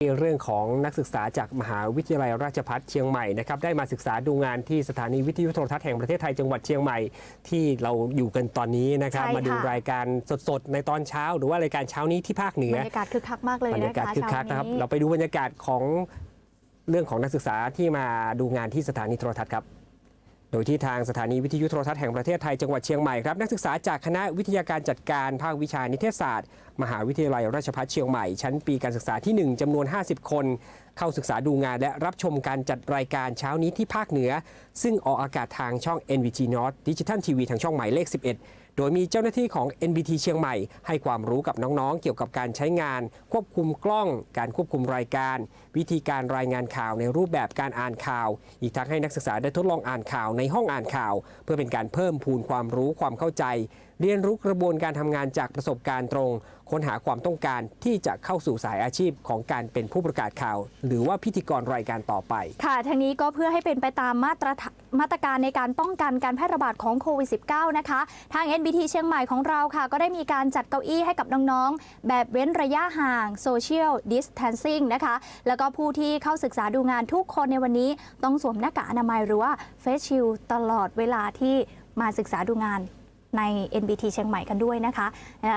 เรื่องของนักศึกษาจากมหาวิทยาลัยราชภัฏเชียงใหม่นะครับได้มาศึกษาดูงานที่สถานีวิทยุโทรทัศน์แห่งประเทศไทยจังหวัดเชียงใหม่ที่เราอยู่กันตอนนี้นะครับ ใช่ค่ะ มาดูรายการสดๆ ในตอนเช้า หรือว่ารายการเช้านี้ที่ภาคเหนืบอรรยากาศคึกคักมากเลยบรรนะยากาศคะคึกคักนะครับ เช้านี้ เราไปดูบรรยากาศของเรื่องของนักศึกษาที่มาดูงานที่สถานีโทรทัศน์ครับ โดยที่ทางสถานีวิทยุโทรทัศน์แห่งประเทศไทยจังหวัดเชียงใหม่ครับนักศึกษาจากคณะวิทยาการจัดการภาควิชานิเทศศาสตร์ มหาวิทยาลัยราชภัฏเชียงใหม่ ชั้นปีการศึกษาที่ 1จำนวน 50 คน เข้าศึกษาดูงานและรับชมการจัดรายการเช้านี้ที่ภาคเหนือ ซึ่งออกอากาศทางช่อง NVT North Digital TV ทางช่องหมายเลข 11 โดยมีเจ้าหน้าที่ของ NBT เชียงใหม่ ให้ความรู้กับน้องๆ เกี่ยวกับการใช้งาน ควบคุมกล้อง การควบคุมรายการ วิธีการรายงานข่าวในรูปแบบการอ่านข่าว อีกทั้งให้นักศึกษาได้ทดลองอ่านข่าวในห้องอ่านข่าว เพื่อเป็นการเพิ่มพูนความรู้ความเข้าใจ เรียนรู้กระบวนการทำงานจากประสบการณ์ตรงค้นหาความต้องการที่จะเข้าสู่สายอาชีพของการเป็นผู้ประกาศข่าว หรือว่าพิธีกรรายการต่อไป ค่ะทางนี้ก็เพื่อให้เป็นไปตามมาตรฐานมาตรการในการป้องกันการแพร่ระบาดของโควิด -19 นะคะ ทาง NBT เชียงใหม่ของเราค่ะ ก็ได้มีการจัดเก้าอี้ให้กับน้องๆ แบบเว้นระยะห่าง Social Distancing นะคะ แล้วก็ผู้ที่เข้าศึกษาดูงานทุกคนในวันนี้ต้องสวมหน้ากากอนามัยหรือว่า Face Shield ตลอดเวลาที่มาศึกษาดูงานใน NBT เชียงใหม่กันด้วยนะคะ